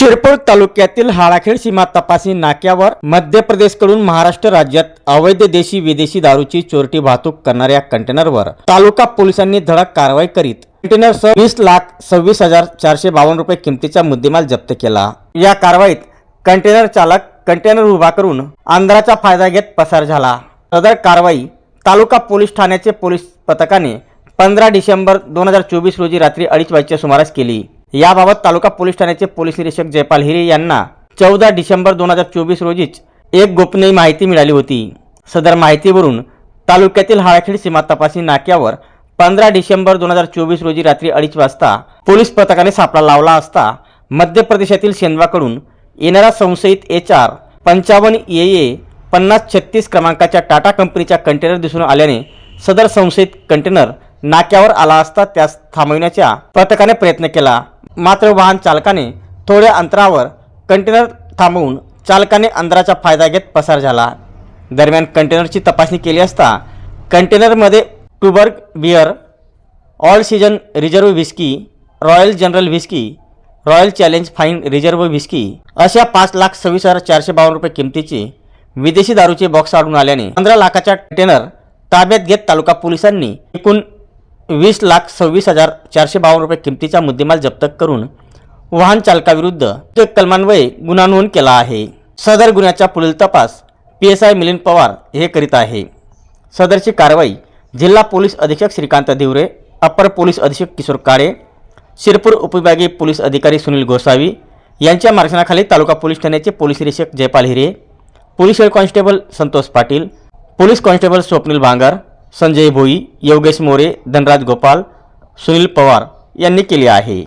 शिरपूर तालुक्यातील हाळाखेड सीमा तपासणी नाक्यावर मध्य प्रदेशकडून महाराष्ट्र राज्यात अवैध देशी विदेशी दारूची चोरटी वाहतूक करणाऱ्या कंटेनरवर तालुका पोलिसांनी धडक कारवाई करीत कंटेनरसह वीस लाख सव्वीस हजार चारशे बावन्न रुपये किमतीचा मुद्देमाल जप्त केला. या कारवाईत कंटेनर चालक कंटेनर उभा करून आंध्राचा फायदा घेत पसार झाला. सदर कारवाई तालुका पोलीस ठाण्याचे पोलीस पथकाने पंधरा डिसेंबर दोन हजार चोवीस रोजी रात्री अडीच वाजच्या सुमारास केली. याबाबत तालुका पोलीस ठाण्याचे पोलीस निरीक्षक जयपाल हिरे यांना चौदा डिसेंबर दोन हजार चोवीस रोजीच एक गोपनीय माहिती मिळाली होती. सदर माहितीवरून तालुक्यातील हाळाखेड सीमा तपासणी नाक्यावर पंधरा डिसेंबर दोन हजार चोवीस रोजी रात्री अडीच वाजता पोलीस पथकाने सापळा लावला असता मध्य प्रदेशातील शेंदवाकडून येणारा संशयित एच आर पंचावन्न ए ए पन्नास छत्तीस क्रमांकाच्या टाटा कंपनीच्या कंटेनर दिसून आल्याने सदर संशयित कंटेनर नाक्यावर आला असता त्यास थांबविण्याच्या पथकाने प्रयत्न केला. मात्र वाहन चालकाने थोड्या अंतरावर कंटेनर थांबवून चालकाने अंतराचा फायदा घेत पसार झाला. दरम्यान कंटेनरची तपासणी केली असता कंटेनरमध्ये Tuborg beer all season reserve whisky royal general whisky royal challenge fine reserve whisky अशा पाच लाख सव्वीस हजार चारशे बावन्न रुपये किमतीचे विदेशी दारूचे बॉक्स आढळून आल्याने पंधरा लाखाच्या कंटेनर ताब्यात घेत तालुका पोलिसांनी एकूण वीस लाख सव्वीस हजार चारशे बावन्न रुपये किमतीचा मुद्देमाल जप्त करून वाहन चालकाविरुद्ध कलमान्वये गुन्हा नोंद केला आहे. सदर गुन्ह्याचा पुढील तपास P S I Milind Pawar हे करीत आहे. सदरची कारवाई जिल्हा पोलीस अधीक्षक श्रीकांत देवरे अपर पोलीस अधीक्षक किशोर काळे शिरपूर उपविभागीय पोलीस अधिकारी सुनील गोसावी यांच्या मार्गदर्शनाखाली तालुका पोलीस ठाण्याचे पोलीस निरीक्षक Jaipal Hire police head constable Santosh Patil police constable Swapnil Bhangar Sanjay Bhoi Yogesh More Dhanraj Gopal Sunil Pawar यांनी केली आहे.